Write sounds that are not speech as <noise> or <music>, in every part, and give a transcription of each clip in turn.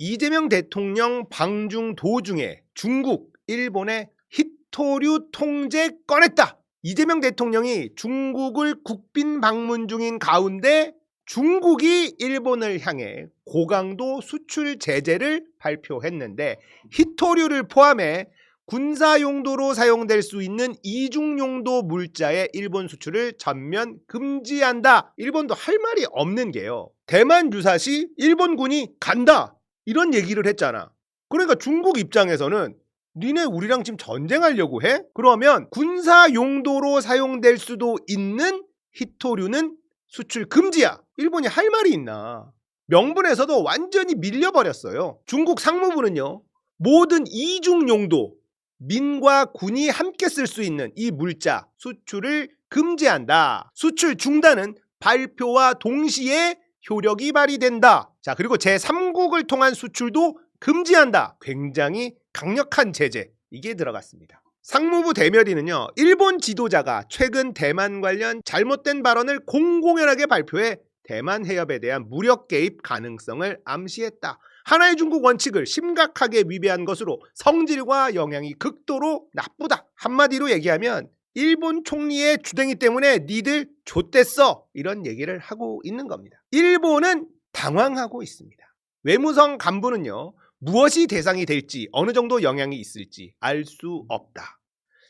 이재명 대통령 방중 도중에 중국, 일본의 히토류 통제 꺼냈다. 이재명 대통령이 중국을 국빈 방문 중인 가운데 중국이 일본을 향해 고강도 수출 제재를 발표했는데 히토류를 포함해 군사 용도로 사용될 수 있는 이중 용도 물자의 일본 수출을 전면 금지한다. 일본도 할 말이 없는 게요. 대만 유사시 일본군이 간다. 이런 얘기를 했잖아. 그러니까 중국 입장에서는 니네 우리랑 지금 전쟁하려고 해? 그러면 군사 용도로 사용될 수도 있는 히토류는 수출 금지야. 일본이 할 말이 있나? 명분에서도 완전히 밀려버렸어요. 중국 상무부는요. 모든 이중 용도 민과 군이 함께 쓸 수 있는 이 물자 수출을 금지한다. 수출 중단은 발표와 동시에 효력이 발휘된다. 자, 그리고 제3 국을 통한 수출도 금지한다. 굉장히 강력한 제재. 이게 들어갔습니다. 상무부 대멸인은요, 일본 지도자가 최근 대만 관련 잘못된 발언을 공공연하게 발표해 대만 해협에 대한 무력 개입 가능성을 암시했다. 하나의 중국 원칙을 심각하게 위배한 것으로 성질과 영향이 극도로 나쁘다. 한마디로 얘기하면 일본 총리의 주댕이 때문에 니들 좆됐어. 이런 얘기를 하고 있는 겁니다. 일본은 당황하고 있습니다. 외무성 간부는요. 무엇이 대상이 될지 어느 정도 영향이 있을지 알 수 없다.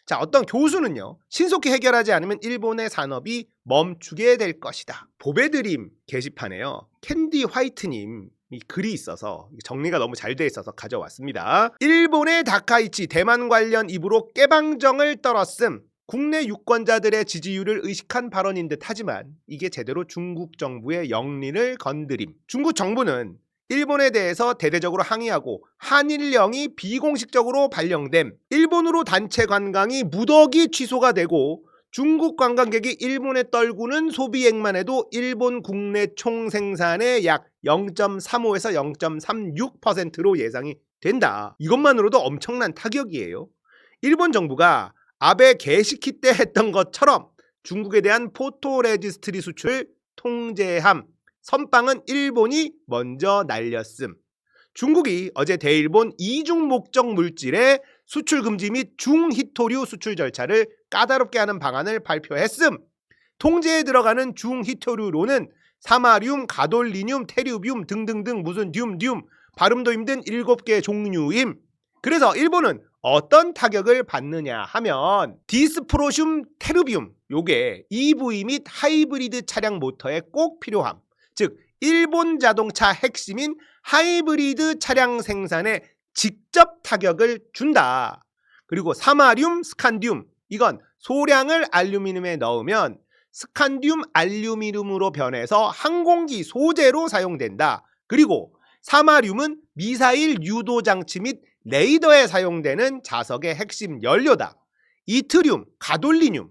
자, 어떤 교수는요. 신속히 해결하지 않으면 일본의 산업이 멈추게 될 것이다. 보배드림 게시판에요. 캔디 화이트님 이 글이 있어서 정리가 너무 잘 돼 있어서 가져왔습니다. 일본의 다카이치 대만 관련 입으로 깨방정을 떨었음. 국내 유권자들의 지지율을 의식한 발언인 듯 하지만 이게 제대로 중국 정부의 영린을 건드림. 중국 정부는 일본에 대해서 대대적으로 항의하고 한일령이 비공식적으로 발령됨. 일본으로 단체 관광이 무더기 취소가 되고 중국 관광객이 일본에 떨구는 소비액만 해도 일본 국내 총 생산의 약 0.35에서 0.36%로 예상이 된다. 이것만으로도 엄청난 타격이에요. 일본 정부가 아베 게시키 때 했던 것처럼 중국에 대한 포토 레지스트리 수출 통제함. 선빵은 일본이 먼저 날렸음. 중국이 어제 대일본 이중 목적 물질의 수출 금지 및 중히토류 수출 절차를 까다롭게 하는 방안을 발표했음. 통제에 들어가는 중히토류로는 사마륨, 가돌리늄, 테류뷴 등등등 무슨 듐, 듐 발음도 힘든 7개 종류임. 그래서 일본은 어떤 타격을 받느냐 하면 디스프로슘 테르비움 요게 EV 및 하이브리드 차량 모터에 꼭 필요함. 즉 일본 자동차 핵심인 하이브리드 차량 생산에 직접 타격을 준다. 그리고 사마륨, 스칸듐 이건 소량을 알루미늄에 넣으면 스칸듐 알루미늄으로 변해서 항공기 소재로 사용된다. 그리고 사마륨은 미사일 유도 장치 및 레이더에 사용되는 자석의 핵심 연료다. 이트륨, 가돌리늄,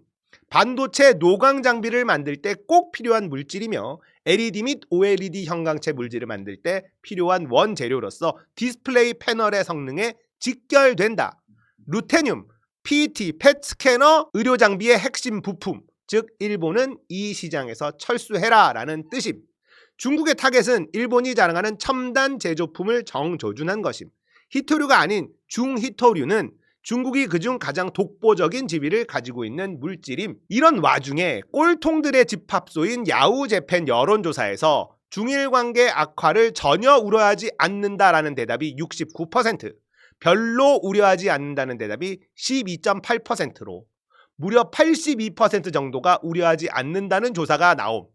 반도체 노광 장비를 만들 때 꼭 필요한 물질이며 LED 및 OLED 형광체 물질을 만들 때 필요한 원재료로서 디스플레이 패널의 성능에 직결된다. 루테늄, PET, 펫 스캐너, 의료 장비의 핵심 부품, 즉 일본은 이 시장에서 철수해라 라는 뜻임. 중국의 타겟은 일본이 자랑하는 첨단 제조품을 정조준한 것임. 히토류가 아닌 중히토류는 중국이 그중 가장 독보적인 지위를 가지고 있는 물질임. 이런 와중에 꼴통들의 집합소인 야후 재팬 여론조사에서 중일 관계 악화를 전혀 우려하지 않는다라는 대답이 69%, 별로 우려하지 않는다는 대답이 12.8%로 무려 82% 정도가 우려하지 않는다는 조사가 나옴.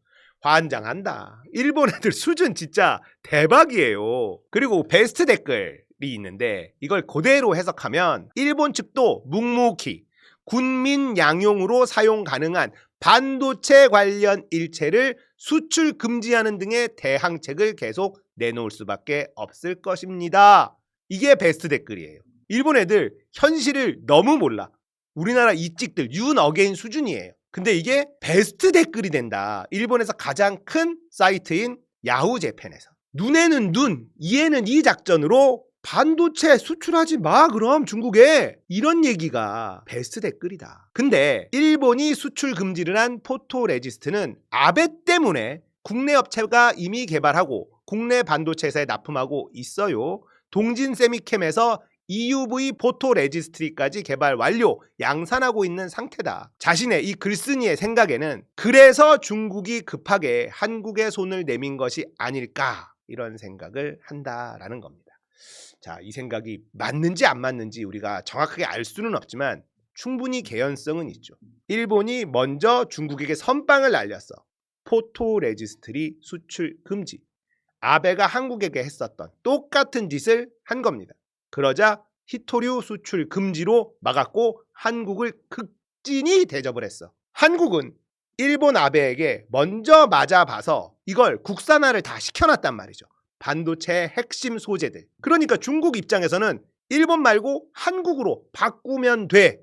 환장한다. 일본 애들 수준 진짜 대박이에요. 그리고 베스트 댓글이 있는데 이걸 그대로 해석하면 일본 측도 묵묵히 군민 양용으로 사용 가능한 반도체 관련 일체를 수출 금지하는 등의 대항책을 계속 내놓을 수밖에 없을 것입니다. 이게 베스트 댓글이에요. 일본 애들 현실을 너무 몰라. 우리나라 이찍들 윤 어게인 수준이에요. 근데 이게 베스트 댓글이 된다. 일본에서 가장 큰 사이트인 야후 재팬에서. 눈에는 눈, 이에는 이 작전으로 반도체 수출하지 마 그럼 중국에 이런 얘기가 베스트 댓글이다. 근데 일본이 수출 금지를 한 포토레지스트는 아베 때문에 국내 업체가 이미 개발하고 국내 반도체 회사에 납품하고 있어요. 동진 세미캠에서 EUV 포토 레지스트리까지 개발 완료, 양산하고 있는 상태다. 자신의 이 글쓴이의 생각에는 그래서 중국이 급하게 한국에 손을 내민 것이 아닐까 이런 생각을 한다라는 겁니다. 자, 이 생각이 맞는지 안 맞는지 우리가 정확하게 알 수는 없지만 충분히 개연성은 있죠. 일본이 먼저 중국에게 선빵을 날렸어. 포토 레지스트리 수출 금지. 아베가 한국에게 했었던 똑같은 짓을 한 겁니다. 그러자 히토류 수출 금지로 막았고 한국을 극진히 대접을 했어. 한국은 일본 아베에게 먼저 맞아봐서 이걸 국산화를 다 시켜놨단 말이죠. 반도체의 핵심 소재들. 그러니까 중국 입장에서는 일본 말고 한국으로 바꾸면 돼.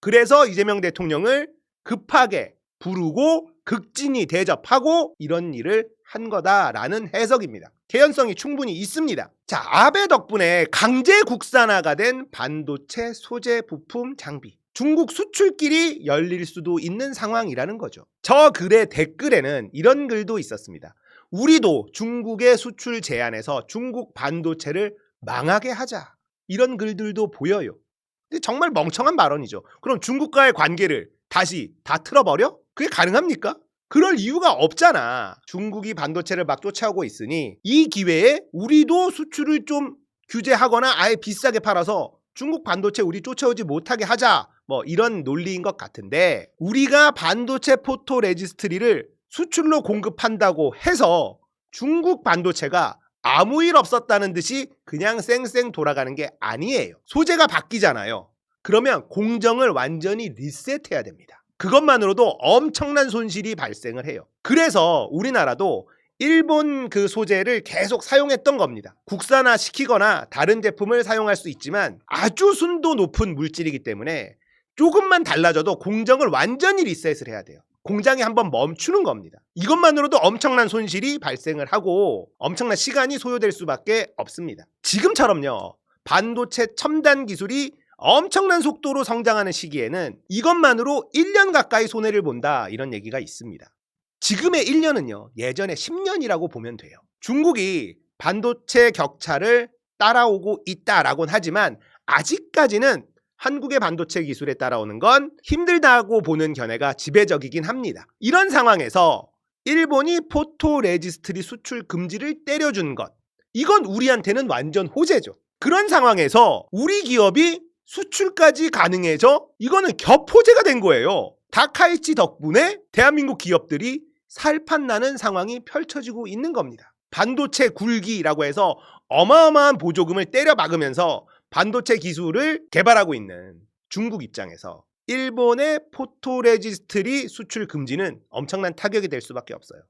그래서 이재명 대통령을 급하게 부르고 극진히 대접하고 이런 일을 한 거다라는 해석입니다. 개연성이 충분히 있습니다. 자, 아베 덕분에 강제 국산화가 된 반도체 소재 부품 장비. 중국 수출길이 열릴 수도 있는 상황이라는 거죠. 저 글의 댓글에는 이런 글도 있었습니다. 우리도 중국의 수출 제한에서 중국 반도체를 망하게 하자. 이런 글들도 보여요. 근데 정말 멍청한 발언이죠. 그럼 중국과의 관계를 다시 다 틀어버려? 그게 가능합니까? 그럴 이유가 없잖아. 중국이 반도체를 막 쫓아오고 있으니 이 기회에 우리도 수출을 좀 규제하거나 아예 비싸게 팔아서 중국 반도체 우리 쫓아오지 못하게 하자. 뭐 이런 논리인 것 같은데 우리가 반도체 포토 레지스트리를 수출로 공급한다고 해서 중국 반도체가 아무 일 없었다는 듯이 그냥 쌩쌩 돌아가는 게 아니에요. 소재가 바뀌잖아요. 그러면 공정을 완전히 리셋해야 됩니다. 그것만으로도 엄청난 손실이 발생을 해요. 그래서 우리나라도 일본 그 소재를 계속 사용했던 겁니다. 국산화 시키거나 다른 제품을 사용할 수 있지만 아주 순도 높은 물질이기 때문에 조금만 달라져도 공정을 완전히 리셋을 해야 돼요. 공장이 한번 멈추는 겁니다. 이것만으로도 엄청난 손실이 발생을 하고 엄청난 시간이 소요될 수밖에 없습니다. 지금처럼요. 반도체 첨단 기술이 엄청난 속도로 성장하는 시기에는 이것만으로 1년 가까이 손해를 본다 이런 얘기가 있습니다. 지금의 1년은요. 예전에 10년이라고 보면 돼요. 중국이 반도체 격차를 따라오고 있다라고는 하지만 아직까지는 한국의 반도체 기술에 따라오는 건 힘들다고 보는 견해가 지배적이긴 합니다. 이런 상황에서 일본이 포토 레지스트리 수출 금지를 때려준 것. 이건 우리한테는 완전 호재죠. 그런 상황에서 우리 기업이 수출까지 가능해져 이거는 겹호재가 된 거예요. 다카이치 덕분에 대한민국 기업들이 살판 나는 상황이 펼쳐지고 있는 겁니다. 반도체 굴기라고 해서 어마어마한 보조금을 때려 막으면서 반도체 기술을 개발하고 있는 중국 입장에서 일본의 포토레지스트리 수출 금지는 엄청난 타격이 될 수밖에 없어요.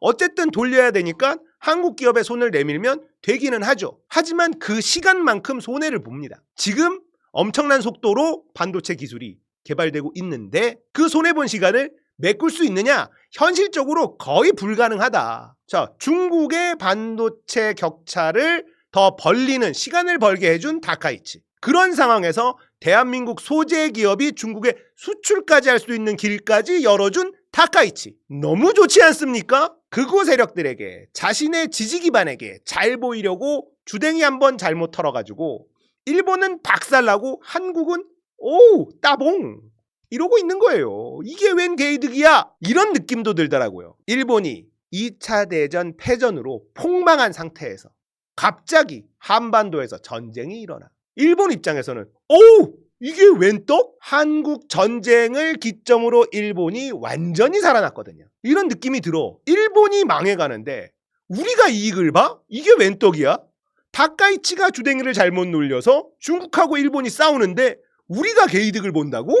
어쨌든 돌려야 되니까 한국 기업에 손을 내밀면 되기는 하죠. 하지만 그 시간만큼 손해를 봅니다. 지금 엄청난 속도로 반도체 기술이 개발되고 있는데 그 손해본 시간을 메꿀 수 있느냐? 현실적으로 거의 불가능하다. 자, 중국의 반도체 격차를 더 벌리는 시간을 벌게 해준 다카이치. 그런 상황에서 대한민국 소재 기업이 중국에 수출까지 할 수 있는 길까지 열어준 다카이치. 너무 좋지 않습니까? 극우 세력들에게 자신의 지지 기반에게 잘 보이려고 주댕이 한번 잘못 털어가지고 일본은 박살나고 한국은 오 따봉 이러고 있는 거예요. 이게 웬 개이득이야? 이런 느낌도 들더라고요. 일본이 2차 대전 패전으로 폭망한 상태에서 갑자기 한반도에서 전쟁이 일어나. 일본 입장에서는 오 이게 웬 떡? 한국 전쟁을 기점으로 일본이 완전히 살아났거든요. 이런 느낌이 들어. 일본이 망해가는데 우리가 이익을 봐? 이게 웬 떡이야? 다카이치가 주댕이를 잘못 놀려서 중국하고 일본이 싸우는데 우리가 개이득을 본다고?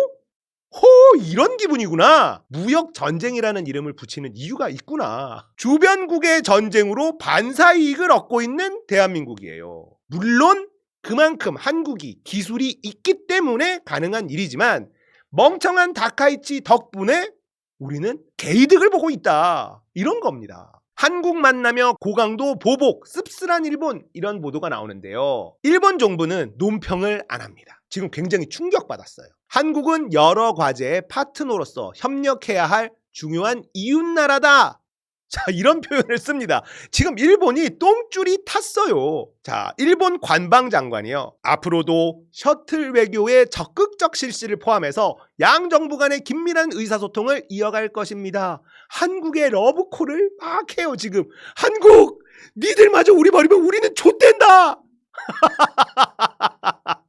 호 이런 기분이구나. 무역 전쟁이라는 이름을 붙이는 이유가 있구나. 주변국의 전쟁으로 반사 이익을 얻고 있는 대한민국이에요. 물론 그만큼 한국이 기술이 있기 때문에 가능한 일이지만 멍청한 다카이치 덕분에 우리는 개이득을 보고 있다. 이런 겁니다. 한국 만나며 고강도 보복, 씁쓸한 일본 이런 보도가 나오는데요. 일본 정부는 논평을 안 합니다. 지금 굉장히 충격받았어요. 한국은 여러 과제의 파트너로서 협력해야 할 중요한 이웃나라다. <laughs> 자, 이런 표현을 씁니다. 지금 일본이 똥줄이 탔어요. 자, 일본 관방장관이요. 앞으로도 셔틀 외교의 적극적 실시를 포함해서 양 정부 간의 긴밀한 의사소통을 이어갈 것입니다. 한국의 러브콜을 막 해요, 지금. 한국! 니들마저 우리 버리면 우리는 좆된다! <laughs>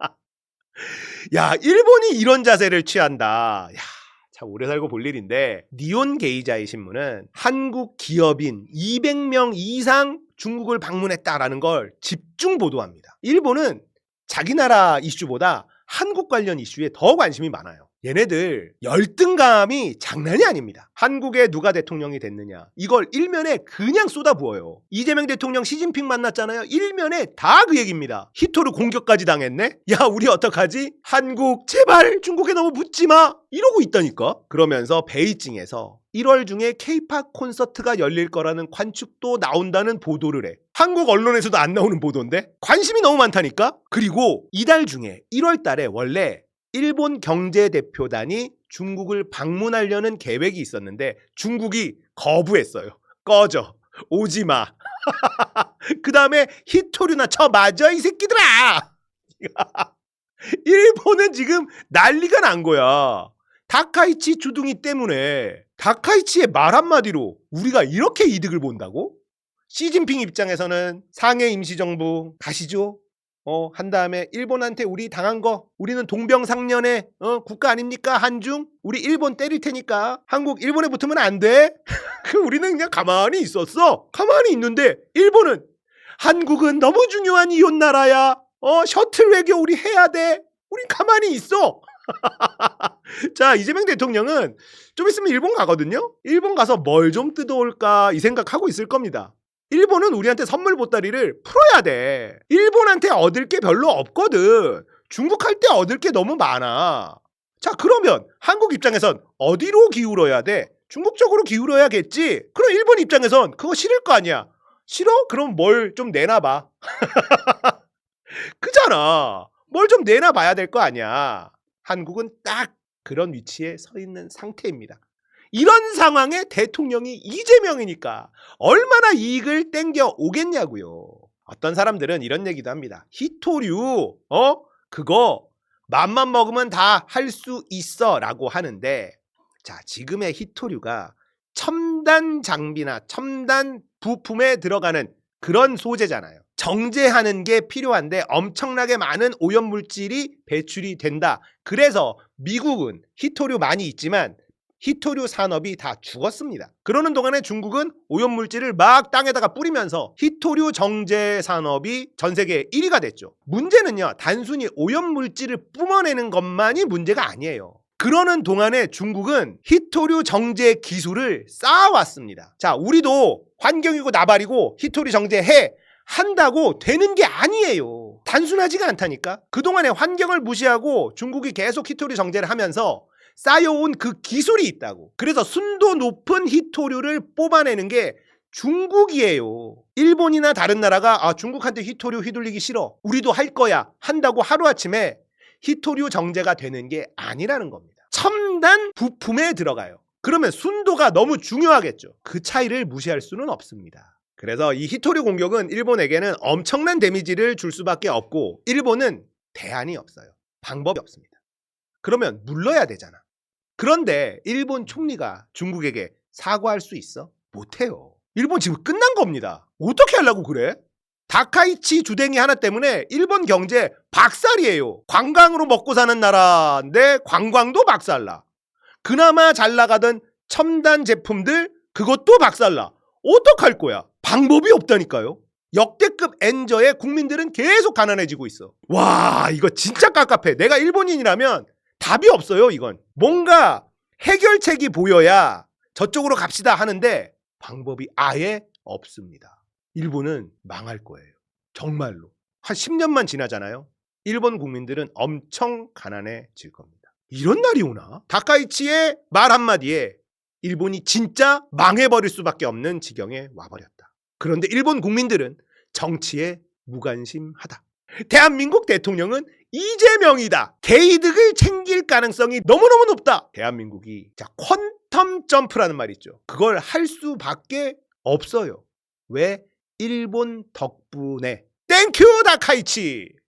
야, 일본이 이런 자세를 취한다. 야, 참 오래 살고 볼 일인데 니온 게이자의 신문은 한국 기업인 200명 이상 중국을 방문했다라는 걸 집중 보도합니다. 일본은 자기 나라 이슈보다 한국 관련 이슈에 더 관심이 많아요. 얘네들 열등감이 장난이 아닙니다. 한국에 누가 대통령이 됐느냐 이걸 일면에 그냥 쏟아부어요. 이재명 대통령 시진핑 만났잖아요. 일면에 다 그 얘기입니다. 히토르 공격까지 당했네. 야 우리 어떡하지? 한국 제발 중국에 너무 묻지 마. 이러고 있다니까. 그러면서 베이징에서 1월 중에 케이팝 콘서트가 열릴 거라는 관측도 나온다는 보도를 해. 한국 언론에서도 안 나오는 보도인데 관심이 너무 많다니까. 그리고 이달 중에 1월 달에 원래 일본 경제대표단이 중국을 방문하려는 계획이 있었는데 중국이 거부했어요. 꺼져. 오지 마. <laughs> 그 다음에 히토류나 쳐 맞아 이 새끼들아. <laughs> 일본은 지금 난리가 난 거야. 다카이치 주둥이 때문에 다카이치의 말 한마디로 우리가 이렇게 이득을 본다고? 시진핑 입장에서는 상해 임시정부 가시죠. 어, 한 다음에 일본한테 우리 당한 거 우리는 동병상련의 어, 국가 아닙니까? 한중? 우리 일본 때릴 테니까 한국 일본에 붙으면 안 돼. <laughs> 그 우리는 그냥 가만히 있었어. 가만히 있는데 일본은 한국은 너무 중요한 이웃 나라야. 어, 셔틀 외교 우리 해야 돼. 우린 가만히 있어. <laughs> 자, 이재명 대통령은 좀 있으면 일본 가거든요. 일본 가서 뭘 좀 뜯어올까 이 생각하고 있을 겁니다. 일본은 우리한테 선물 보따리를 풀어야 돼. 일본한테 얻을 게 별로 없거든. 중국 할 때 얻을 게 너무 많아. 자, 그러면 한국 입장에선 어디로 기울어야 돼? 중국 쪽으로 기울어야겠지. 그럼 일본 입장에선 그거 싫을 거 아니야. 싫어? 그럼 뭘 좀 내놔봐. <laughs> 그잖아. 뭘 좀 내놔봐야 될 거 아니야. 한국은 딱 그런 위치에 서 있는 상태입니다. 이런 상황에 대통령이 이재명이니까 얼마나 이익을 땡겨 오겠냐고요. 어떤 사람들은 이런 얘기도 합니다. 히토류, 어? 그거 맘만 먹으면 다 할 수 있어 라고 하는데 자, 지금의 히토류가 첨단 장비나 첨단 부품에 들어가는 그런 소재잖아요. 정제하는 게 필요한데 엄청나게 많은 오염물질이 배출이 된다. 그래서 미국은 히토류 많이 있지만 히토류 산업이 다 죽었습니다. 그러는 동안에 중국은 오염물질을 막 땅에다가 뿌리면서 히토류 정제 산업이 전 세계 1위가 됐죠. 문제는요, 단순히 오염물질을 뿜어내는 것만이 문제가 아니에요. 그러는 동안에 중국은 히토류 정제 기술을 쌓아왔습니다. 자, 우리도 환경이고 나발이고 히토류 정제해 한다고 되는 게 아니에요. 단순하지가 않다니까. 그동안에 환경을 무시하고 중국이 계속 히토류 정제를 하면서 쌓여온 그 기술이 있다고. 그래서 순도 높은 히토류를 뽑아내는 게 중국이에요. 일본이나 다른 나라가 아, 중국한테 히토류 휘둘리기 싫어. 우리도 할 거야. 한다고 하루아침에 히토류 정제가 되는 게 아니라는 겁니다. 첨단 부품에 들어가요. 그러면 순도가 너무 중요하겠죠. 그 차이를 무시할 수는 없습니다. 그래서 이 히토류 공격은 일본에게는 엄청난 데미지를 줄 수밖에 없고 일본은 대안이 없어요. 방법이 없습니다. 그러면 물러야 되잖아. 그런데 일본 총리가 중국에게 사과할 수 있어? 못해요. 일본 지금 끝난 겁니다. 어떻게 하려고 그래? 다카이치 주댕이 하나 때문에 일본 경제 박살이에요. 관광으로 먹고 사는 나라인데 관광도 박살나. 그나마 잘 나가던 첨단 제품들 그것도 박살나. 어떡할 거야? 방법이 없다니까요. 역대급 엔저에 국민들은 계속 가난해지고 있어. 와, 이거 진짜 깝깝해. 내가 일본인이라면 답이 없어요, 이건. 뭔가 해결책이 보여야 저쪽으로 갑시다 하는데 방법이 아예 없습니다. 일본은 망할 거예요. 정말로. 한 10년만 지나잖아요. 일본 국민들은 엄청 가난해질 겁니다. 이런 날이 오나? 다카이치의 말 한마디에 일본이 진짜 망해버릴 수밖에 없는 지경에 와버렸다. 그런데 일본 국민들은 정치에 무관심하다. 대한민국 대통령은 이재명이다. 개이득을 챙길 가능성이 너무너무 높다. 대한민국이 자 퀀텀 점프라는 말이 있죠. 그걸 할 수밖에 없어요. 왜? 일본 덕분에. 땡큐 다카이치.